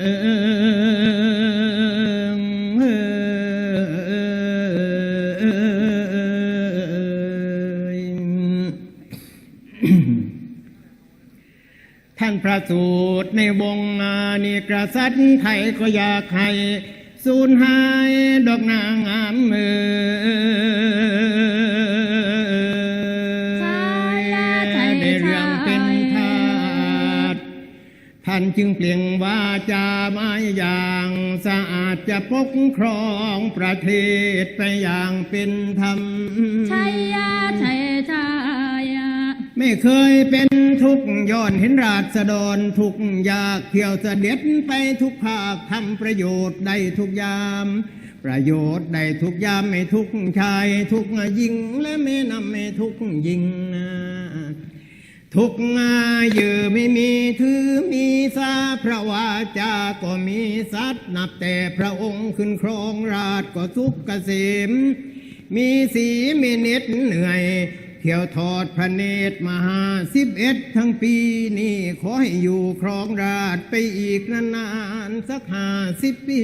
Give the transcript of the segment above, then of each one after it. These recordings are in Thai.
ท่านประสูตรในวงงานนี่กษัตริย์ไทยก็อยากให้สูญหายดอกนางงามเมือ ท่านจึงเปลี่ยนวาจามาอย่างสะอาดจะปกครองประเทศไปอย่างเป็นธรรมชัยยาชัยชายาไม่เคยเป็นทุกข์ย้อนเห็นราษฎรทุกข์ยากเที่ยวเสด็จไปทุกภาคทำประโยชน์ได้ทุกยาม ประโยชน์ได้ทุกยามไม่ทุกชาย ทุกยิงและไม่นำไม่ทุกยิงนะ ทุกงาเยือไม่มีถือมีสาพระวาจาก็มีสัตว์นับแต่พระองค์ขึ้นครองราชก็สุขเกษมมีสีมีเน็ดเหนื่อย เที่ยวทอดพระเนตรมหาสิบเอ็ดทั้งปีนี่ขอให้อยู่ครองราชไปอีกนานๆสักห้าสิบปี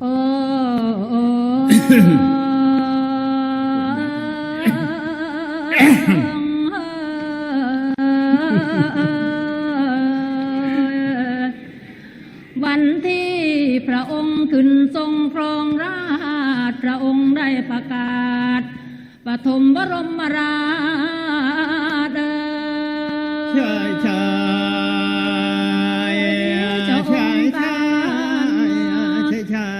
โอ้ วันที่พระองค์ขึ้นทรงครองราชพระองค์ได้ประกาศปฐมบรมราชเอ่ใช่ใช่ใช่ใช่ใช่ใช่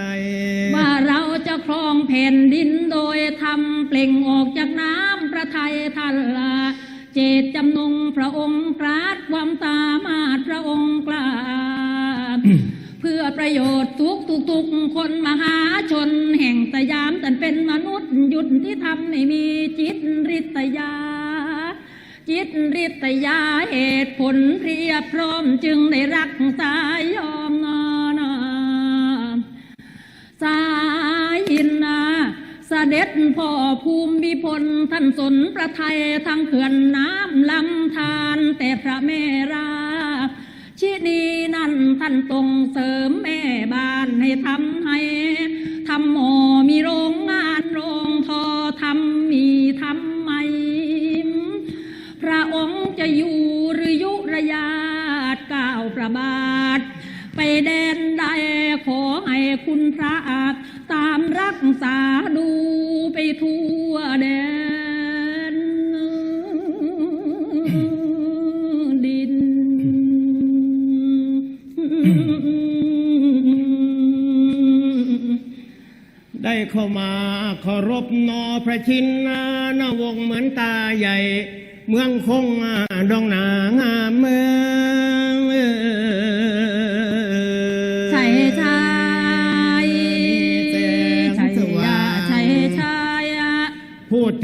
ว่าเราจะครองแผ่นดินโดยทำเปล่งออกจากน้ำพระทัยท่านละ เจตจำนงพระองค์ปราดความสามารถพระองค์กล้าเพื่อประโยชน์ทุกทุกทุกคนมหาชนแห่งสยามแต่เป็นมนุษย์หยุดที่ทำให้มีจิตริษยา จิตริษยาเหตุผลเพรียบพร้อมจึงได้รักษายอมนอนสายอินนา เสด็จพ่อภูมิพลท่านสนประไทยทางเขื่อนน้ำลำธารแต่พระแม่ราชินีนั่นท่านตรงเสริมแม่บ้านให้ทำให้ทำหมอมีโรงงานโรงทอทำมีทำไมพระองค์จะอยู่หรือยุระยาดก้าวประบาท ไปแดนใดขอให้คุณพระตาามรักษาดูไปทั่วแดนดิน ได้เข้ามาเคารพนอพระชินนาวงศ์เหมือนตาใหญ่ เมืองคงดองหนางามเมือง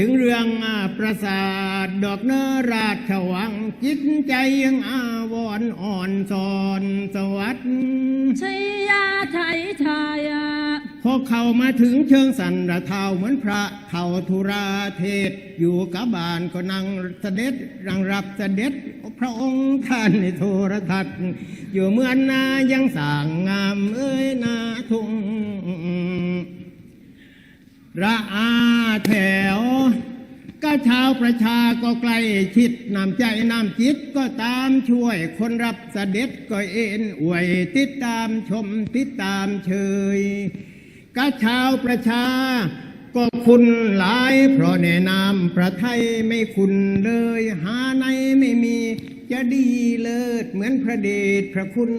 ถึงเรื่องอาปราสาทดอกเนอราชวังจิตใจยังอาวรณ์อ่อนสอนสวัสดิ์ใช่ยาใช่ใช่ยาพอเข้ามาถึงเชิงสันระเทาเหมือนพระเท่าธุราเทศ อยู่กับบานก็นั่งเสด็จรังรับเสด็จพระองค์ท่านในโทรทัศน์ อยู่เมือนนายังสร้างงามเอ้ยนาทุ่ง ระอาแถว ก็ชาวประชาก็ใกล้ชิดนำใจนำจิตก็ตามช่วยคนรับเสด็จก็เอ็นอวยติดตามชมติดตามเชยก็ชาวประชาก็คุณหลาย เพราะแนะนำพระไทยไม่คุณเลย หาในไม่มีจะดีเลิศเหมือนพระเดชพระคุณ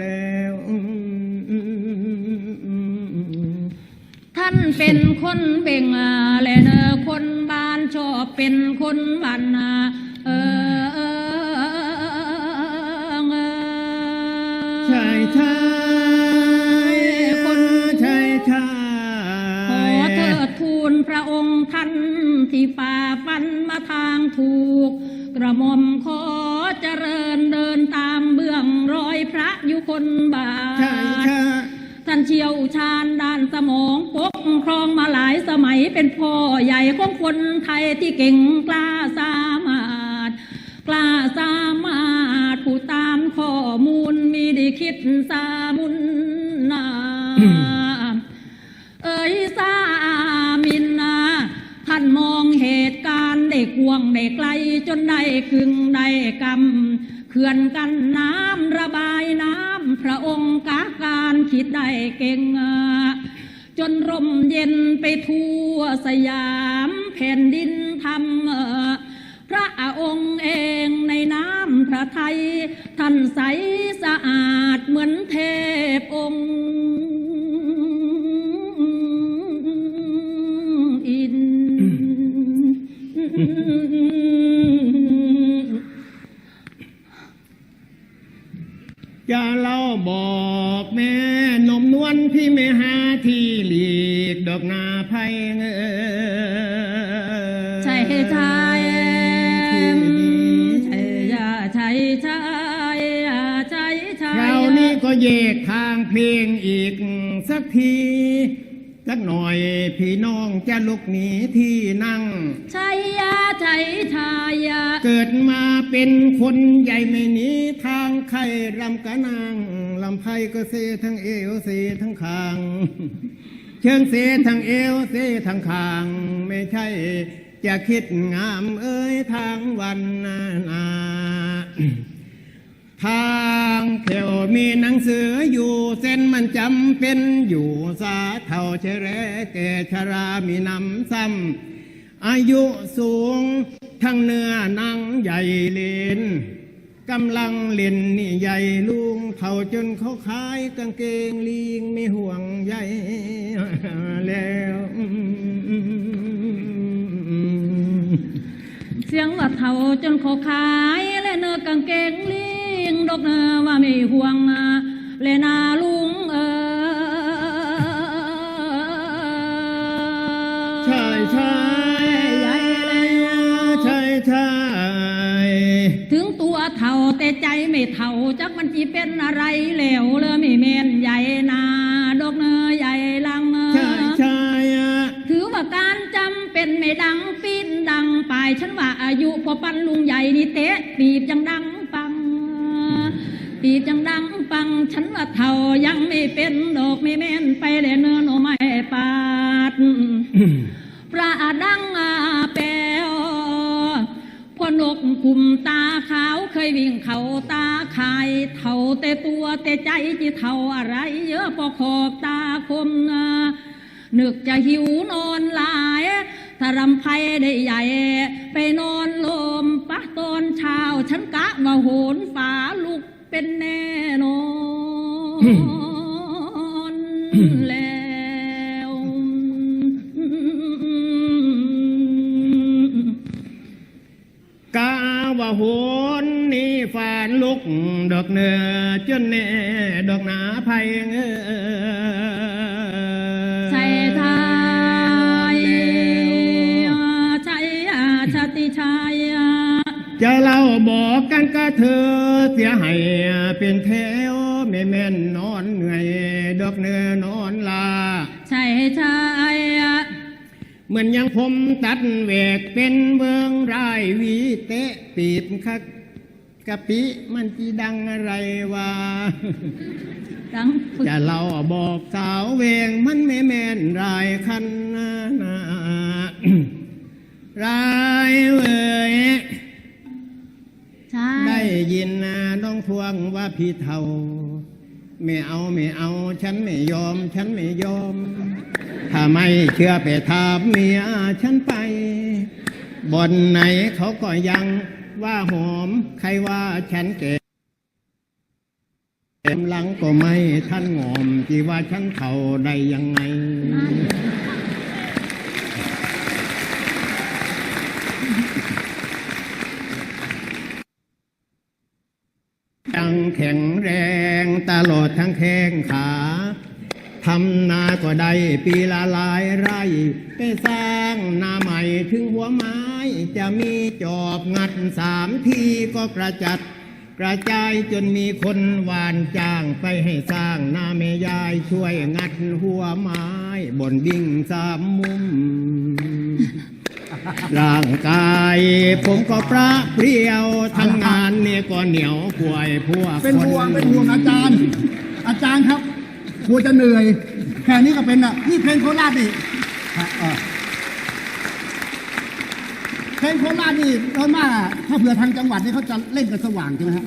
แล้วานเป็นคนเบ่งอาและเนอคนบ้านชอบเป็นคนบ้านนาเออเออเออช่ใช่คนช่ใช่ขอเทิดทูลพระองค์ท่านที่ฝ่าฟันมาทางถูก กระหม่อมขอเจริญเดินตามเบื้องรอยพระอยู่คนบาใช่ใช่ท่าน เชี่ยวชาญด้านสมองปกครองมาหลายสมัยเป็นพ่อใหญ่ของคนไทยที่เก่งกล้าสามารถ กล้าสามารถผู้ตามข้อมูลมีไดีคิดสามุนนาเอ้ยสามินนาท่านมองเหตุการณ์ได้กวงได้ไกลจนได้กึ่งได้กำเขื่อนกันน้ำระบายน้ำ พระองค์กาการคิดได้เก่ง จนร่มเย็นไปทั่วสยามแผ่นดินธรรมพระองค์เองในน้ำพระไทย ท่านใสสะอาดเหมือนเทพองค์อิน จะเล่าบอกแม่นมนวลที่ไม่หาที่หลีกดอกนาไพเงอใช่ใช่ที่ใช่ยาใช่ใช่ยาใช่ใช่คราวนี้ก็แยกทางเพลงอีกสักที สักหน่อยพี่น้องจะลุกหนีที่นั่งใช่ยาใช่ใช่ยา เกิดมาเป็นคนใหญ่ไม่หนีทางใครรำกะนางลำไพก็เซทั้งเอวเซทั้งคาง เชิงเสทั้งเอวเสทั้งคาง ไม่ใช่จะคิดงามเอ้ยทางวันนานา ทางเขียวมีหนังสืออยู่เส้นมันจำเป็นอยู่สาเท่าเชแรแก่ชรามีนำซ้ำอายุสูงทั้งเนื้อนังใหญ่เลนกำลังเล่นนี่ใหญ่ลุงเท่าจนเขาขายกางเกงลิงไม่ห่วงใยแล้วเสียงว่าเท่าจนเขาขายและเนื้อกาง ดังไปฉันว่าอายุพอปันลุงใหญ่นี่เตะปีบยังดังปังปีบยังดังปัง ฉันว่าเท่ายังไม่เป็นดอกไม่แม่นไปเลยเนื้อโนไม่ปาดพระดังอาแปวพอนกกลุ่มตาขาวเคยวิ่งเขาตาขายเท่าแต่ตัวแต่ใจจีเท่าอะไร เยอะพอขอบตาคมนานึกจะหิวนอนหลาย ถ้ารำไพได้ใหญ่ ไปนอนลมปะตอนเช้าฉันกะว่าโหนฝาลุกเป็นแน่นอนแล้วกาว่าโหนนี่ฝานลุกดอกเนื้อจนแน่ดอกหนาไพเงอ จะเล่าบอกกันก็เธอเสียให้เป็นแถวไม่แม่นนอนเหนื่อยดอกเนื้อนอนลา ใช่ชายเหมือนอยังผมตัดแหวกเป็นเบืองรายหวีเตะปีบคักกะปิมันจีดังอะไรวะดังฝึกจะเล่าบอกสาวเวงมันไม่แม่นรายคันนานารายเวย ทวงว่าพี่เท่า ไม่เอาไม่เอา ฉันไม่ยอม ฉันไม่ยอม ถ้าไม่เชื่อไปถามเมียฉันไปบ่นไหนเขาก็ยังว่าหอม ใครว่าฉันแก่กำลังก็ไม่ท่านงอมที่ว่าฉันเท่าได้ยังไงแข็งแรงตลอด ทั้งแข้งขาทำนาก็ได้ปีละหลายไร่ ไปสร้างนาใหม่ถึงหัวไม้ จะมีจอบงัดสามทีก็กระจัด กระจายจนมีคนวานจ้างไปให้สร้างนาเมยายช่วยงัดหัวไม้บนดิ่งสามมุม ร่างกายผมก็ประเปรี้ยวทำงานเนี่ยก็เหนียวป่วยพวกเป็นคนห่วงเป็นห่วงอาจารย์ อาจารย์ครับกลัวจะเหนื่อย แค่นี้ก็เป็นอะ นี่เพลงโคราชนี่ฮะเออเพลงโคราชนี่โดยมากอะถ้าเผื่อทางจังหวัดนี่เขาจะเล่นกันสว่างใช่ไหมฮะ